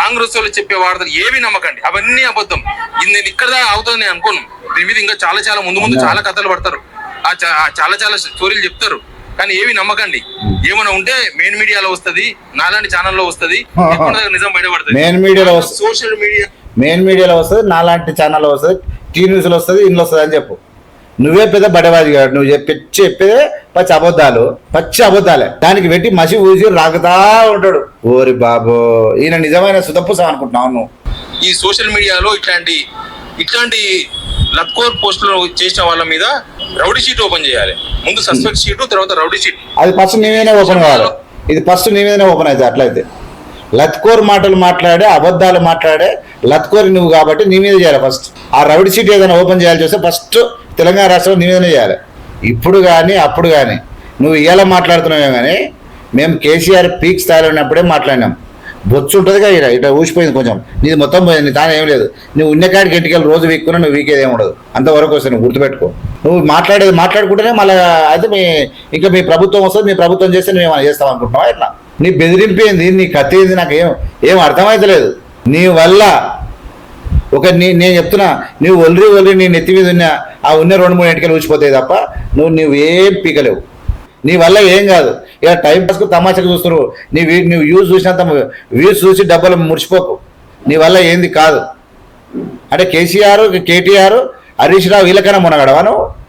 కాంగ్రెస్ వాళ్ళు చెప్పే వార్తలు ఏవి నమ్మకండి? అవన్నీ అబద్ధం. ఇది నేను ఇక్కడ అవుతుంది నేను అనుకోను. దీని మీద ఇంకా చాలా చాలా ముందు ముందు చాలా కథలు పడతారు. ఆ చాలా చాలా స్టోరీలు చెప్తారు. కానీ ఏవి నమ్మకండి. ఏమైనా ఉంటే మెయిన్ మీడియాలో వస్తది నాలాంటి ఛానల్లో వస్తది నిజం బయటపడుతుంది. మెయిన్ మీడియాలో వస్తుంది. సోషల్ మీడియా మెయిన్ మీడియాలో వస్తుంది నాలాంటి ఛానల్లో వస్తుంది టీ న్యూస్లో వస్తుంది ఇంట్లో వస్తుంది అని చెప్పు. నువ్వే పెద్ద బడవాది కాదు. నువ్వు చెప్పి చెప్పేదే పచ్చి అబద్ధాలు. పచ్చి అబద్ధాలే. దానికి పెట్టి మసి ఊసి రాగుతా ఉంటాడు. ఓరి బాబు ఈయన నిజమైన సుతపుసం అనుకుంటున్నావు నువ్వు. ఈ సోషల్ మీడియాలో ఇట్లాంటి ఇట్లాంటి లత్కోర్ పోస్టులు చేసిన వాళ్ళ మీద రౌడీ షీట్ ఓపెన్ చేయాలి. ముందు సస్పెక్ట్ షీట్ తర్వాత రౌడీ షీట్. అది ఫస్ట్ నీ మీదనే ఓపెన్ కావాలి. ఇది ఫస్ట్ నీ మీదనే ఓపెన్ అవుతుంది అట్లయితే. లత్కోర్ మాటలు మాట్లాడే అబద్ధాలు మాట్లాడే లత్కోర్ నువ్వు కాబట్టి నీ మీద చేయాలి ఫస్ట్. ఆ రౌడీ సీట్ ఏదైనా ఓపెన్ చేయాలి చూస్తే ఫస్ట్ తెలంగాణ రాష్ట్రంలో నివేదన చేయాలి. ఇప్పుడు కానీ అప్పుడు కానీ. నువ్వు ఇలా మాట్లాడుతున్నావే కానీ మేము కేసీఆర్ పీక్ స్థాయిలో ఉన్నప్పుడే మాట్లాడినాం. బొచ్చు ఉంటుంది కదా ఇట ఇట ఊసిపోయింది కొంచెం. నీది మొత్తం పోయింది తాను ఏం లేదు. నువ్వు ఉన్న కాడికి రోజు వీక్కున్నా నువ్వు వీకేది ఏమి ఉండదు. అంతవరకు వస్తే నువ్వు గుర్తుపెట్టుకో. నువ్వు మాట్లాడేది మాట్లాడుకుంటేనే మళ్ళీ అయితే మీ ఇంకా మీ ప్రభుత్వం వస్తుంది మీ ప్రభుత్వం చేస్తే నువ్వు ఏమైనా చేస్తావు అనుకుంటున్నావా ఇట్లా నీ బెదిరింపింది నీ కత్తి ఏంది నాకు ఏం ఏం అర్థమైతలేదు. నీ వల్ల ఒక నీ నేను చెప్తున్నా నువ్వు ఒలిరి ఒలిరి నీ నెత్తి మీద ఉన్న ఆ ఉన్న రెండు మూడు ఇంటికి ఊచిపోతాయి తప్ప నువ్వు నువ్వు ఏం పీకలేవు. నీ వల్ల ఏం కాదు. ఇక టైం పాస్కు తమాషకు చూస్తారు. నీ వీ నువ్వు వ్యూస్ చూసినంత వ్యూస్ చూసి డబ్బులు మురిసిపోకు నీ వల్ల ఏంది కాదు. అంటే కేసీఆర్ కేటీఆర్ హరీష్ రావు వీళ్ళకైనా మునగడవా నువ్వు?